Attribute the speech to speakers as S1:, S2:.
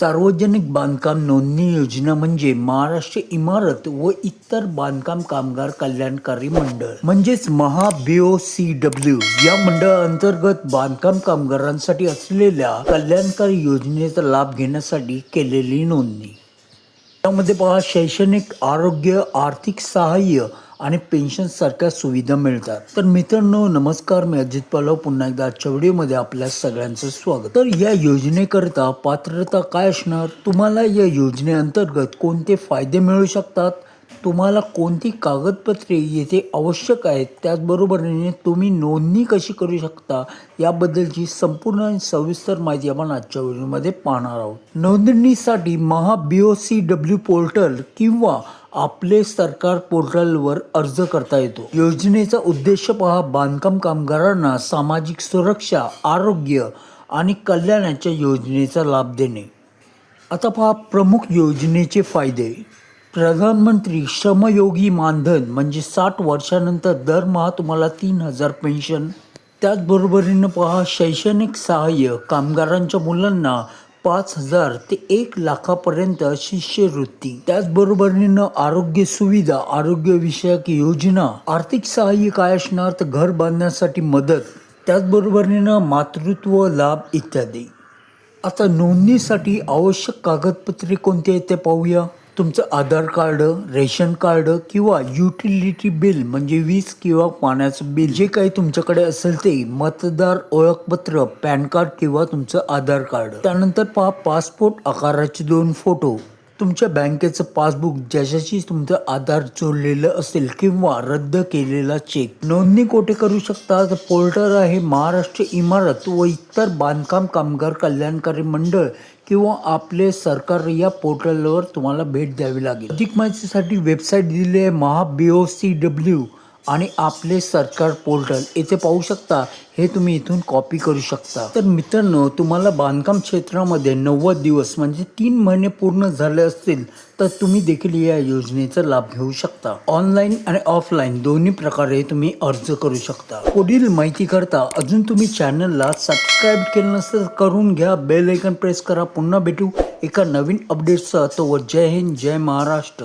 S1: सार्वजनिक बांधकाम नोंदणी योजना म्हणजे महाराष्ट्र इमारत व इतर बांधकाम कामगार कल्याणकारी मंडळ. म्हणजेच महा सी डब्ल्यू या मंडळाअंतर्गत बांधकाम कामगारांसाठी असलेल्या कल्याणकारी योजनेचा लाभ घेण्यासाठी केलेली नोंदणी. त्यामध्ये पहा शैक्षणिक आरोग्य आर्थिक सहाय्य आणि पेन्शनसारख्या सुविधा मिळतात. तर मित्रांनो नमस्कार. मी अजित पालव पुन्हा एकदा आजच्या व्हिडिओमध्ये आपल्या सगळ्यांचं स्वागत. तर या योजनेकरता पात्रता काय असणार? तुम्हाला या योजनेअंतर्गत कोणते फायदे मिळू शकतात? तुम्हाला कोणती कागदपत्रे येथे आवश्यक आहेत? त्याचबरोबरीने तुम्ही नोंदणी कशी करू शकता? याबद्दलची संपूर्ण आणि सविस्तर माहिती आपण आजच्या व्हिडिओमध्ये पाहणार आहोत. नोंदणीसाठी Maha B O C W portal किंवा आपले सरकार पोर्टलवर अर्ज करता येतो. योजनेचा उद्देश पहा बांधकाम कामगारांना सामाजिक सुरक्षा आरोग्य आणि कल्याणाच्या योजनेचा लाभ देणे. आता पहा प्रमुख योजनेचे फायदे. प्रधानमंत्री श्रमयोगी मानधन म्हणजे साठ वर्षानंतर दरमहा तुम्हाला तीन हजार पेन्शन. त्याचबरोबरीनं पहा शैक्षणिक सहाय्य कामगारांच्या मुलांना पाच हजार ते एक लाखापर्यंत शिष्यवृत्ती त्याचबरोबरीनं आरोग्य सुविधा आरोग्यविषयक योजना आर्थिक सहाय्य काय असणार तर घर बांधण्यासाठी मदत त्याचबरोबरीनं मातृत्व लाभ इत्यादी. आता नोंदणीसाठी आवश्यक कागदपत्रे कोणती आहेत ते पाहूया. तुमचं आधार कार्ड रेशन कार्ड किंवा युटिलिटी बिल म्हणजे वीज किंवा पाण्याचं बिल जे काही तुमच्याकडे असेल ते मतदार ओळखपत्र पॅन कार्ड किंवा तुमचं आधार कार्ड. त्यानंतर पहा पासपोर्ट आकाराचे दोन फोटो तुमच्या बँकेचं पासबुक ज्याच्याशी तुमचं आधार जोडलेलं असेल किंवा रद्द केलेला चेक नोंदणी कोठे करू शकता तर पोर्टल आहे महाराष्ट्र इमारत व इतर बांधकाम कामगार कल्याणकारी मंडळ किंवा आपले सरकार या पोर्टलवर तुम्हाला भेट द्यावी लागेल. अधिक माहितीसाठी वेबसाईट दिली आहे महा बी ओ सी डब्ल्यू आणि आपले सरकार पोर्टल येथे पाहू शकता हे तुम्ही इथून कॉपी करू शकता. तर मित्रांनो तुम्हाला बांधकाम क्षेत्रामध्ये नव्वद दिवस म्हणजे तीन महिने पूर्ण झाले असतील तर तुम्ही देखील या योजनेचा लाभ घेऊ शकता. ऑनलाईन आणि ऑफलाईन दोन्ही प्रकारे तुम्ही अर्ज करू शकता. पुढील माहिती करता अजून तुम्ही चॅनलला सबस्क्राईब केलं नसेल करून घ्या. बेल आयकन प्रेस करा. पुन्हा भेटू एका नवीन अपडेटसह तो जय हिंद जय महाराष्ट्र.